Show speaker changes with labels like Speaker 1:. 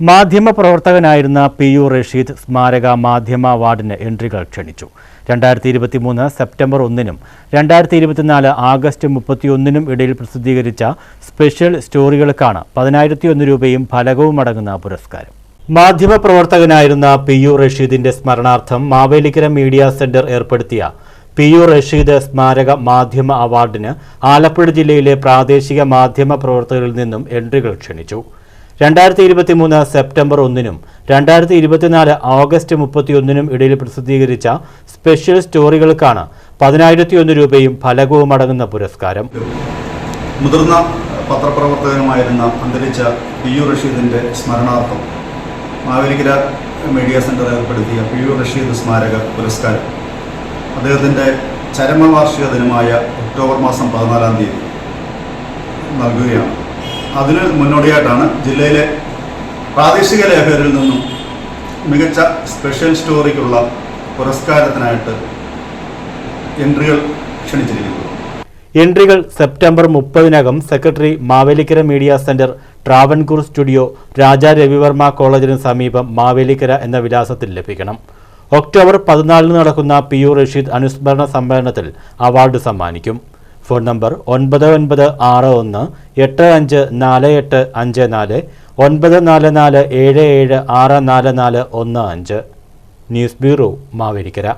Speaker 1: മാധ്യമ പ്രവർത്തകനായിരുന്ന P U Rasheed സ്മാരക മാധ്യമ അവാർഡിന് എൻട്രികൾ ക്ഷണിച്ചു. രണ്ടായിരത്തി ഇരുപത്തി മൂന്ന് സെപ്റ്റംബർ ഒന്നിനും രണ്ടായിരത്തി ഇരുപത്തിനാല് ആഗസ്റ്റ് മുപ്പത്തിയൊന്നിനും ഇടയിൽ പ്രസിദ്ധീകരിച്ച സ്പെഷ്യൽ സ്റ്റോറികൾക്കാണ് പതിനായിരത്തി ഒന്ന് രൂപയും ഫലകവും അടങ്ങുന്ന പുരസ്കാരം. മാധ്യമ പ്രവർത്തകനായിരുന്ന പി യു റഷീദിന്റെ സ്മരണാർത്ഥം മാവേലിക്കര മീഡിയ സെന്റർ ഏർപ്പെടുത്തിയ പി യു റഷീദ് സ്മാരക മാധ്യമ അവാർഡിന് ആലപ്പുഴ ജില്ലയിലെ പ്രാദേശിക മാധ്യമ പ്രവർത്തകരിൽ നിന്നും എൻട്രികൾ ക്ഷണിച്ചു. രണ്ടായിരത്തി ഇരുപത്തി മൂന്ന് സെപ്റ്റംബർ ഒന്നിനും രണ്ടായിരത്തി ഇരുപത്തിനാല് ഓഗസ്റ്റ് മുപ്പത്തിയൊന്നിനും ഇടയിൽ പ്രസിദ്ധീകരിച്ച സ്പെഷ്യൽ സ്റ്റോറികൾക്കാണ് പതിനായിരത്തി ഒന്ന് രൂപയും ഫലകവും അടങ്ങുന്ന പുരസ്കാരം.
Speaker 2: മുതിർന്ന പത്രപ്രവർത്തകനുമായിരുന്ന അന്തരിച്ച പി യു റഷീദിന്റെ സ്മരണാർത്ഥം മാവേലിക്കര മീഡിയ സെന്റർ ഏർപ്പെടുത്തിയ പി യു റഷീദ് സ്മാരക പുരസ്കാരം. അദ്ദേഹത്തിന്റെ ചരമവാർഷിക ദിനമായ ഒക്ടോബർ മാസം പതിനാലാം തീയതി നൽകുകയാണ്. അതിന് മുന്നോടിയായിട്ടാണ് ജില്ലയിലെ പ്രാദേശിക ലേഖകരിൽ നിന്നും മികച്ച സ്പെഷ്യൽ സ്റ്റോറിക്കുള്ള പുരസ്കാരത്തിനായിട്ട് എൻട്രികൾ ക്ഷണിച്ചിരിക്കുന്നത്.
Speaker 1: എൻട്രികൾ September മുപ്പതിനകം secretary Mavelikkara media centre Travancore studio Raja Ravi Varma കോളേജിന് സമീപം മാവേലിക്കര എന്ന വിലാസത്തിൽ ലഭിക്കണം. ഒക്ടോബർ പതിനാലിന് നടക്കുന്ന പി യു റഷീദ് അനുസ്മരണ സമ്മേളനത്തിൽ അവാർഡ് സമ്മാനിക്കും. ഫോൺ നമ്പർ ഒൻപത് ഒൻപത് ആറ് ഒന്ന് എട്ട് അഞ്ച് നാല് എട്ട് അഞ്ച് നാല് ഒൻപത് നാല് നാല് ഏഴ് ഏഴ് ആറ് നാല് നാല് ഒന്ന് അഞ്ച്. News bureau Mavelikkara.